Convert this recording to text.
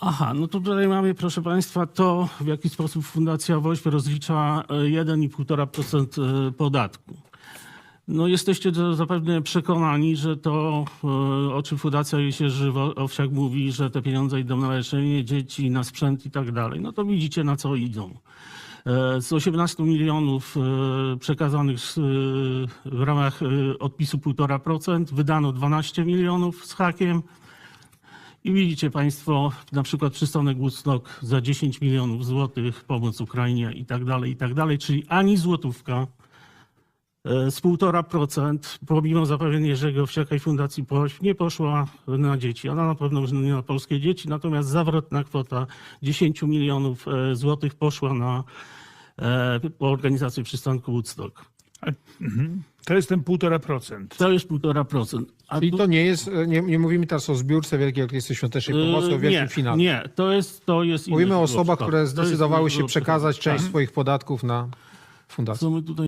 Aha, no tutaj mamy, proszę Państwa, to w jaki sposób Fundacja WOŚP rozlicza e, 1,5% e, podatku. No jesteście zapewne przekonani, że to, e, o czym Fundacja Jezierzy Owsiak mówi, że te pieniądze idą na leczenie dzieci, na sprzęt i tak dalej. No to widzicie, na co idą. E, Z 18 milionów e, przekazanych e, w ramach e, odpisu 1,5% wydano 12 milionów z hakiem. I widzicie Państwo, na przykład przystanek Woodstock za 10 milionów złotych, pomoc Ukrainie i tak dalej, i tak dalej, czyli ani złotówka e, z 1,5%, pomimo zapewnień Jerzego Owsiaka i Fundacji POŚ, nie poszła na dzieci. Ona na pewno już nie na polskie dzieci, natomiast zawrotna kwota 10 milionów e, złotych poszła na e, organizację przystanku Woodstock. To jest ten 1,5%. To jest 1,5%. A Czyli tu- to nie jest, nie, nie mówimy teraz o zbiórce Wielkiej Orkiestry Świątecznej Pomocy, o e, wielkim nie, finale. nie, to jest, to jest inne Mówimy o osobach, które zdecydowały się przekazać część swoich podatków na fundację. Co my tutaj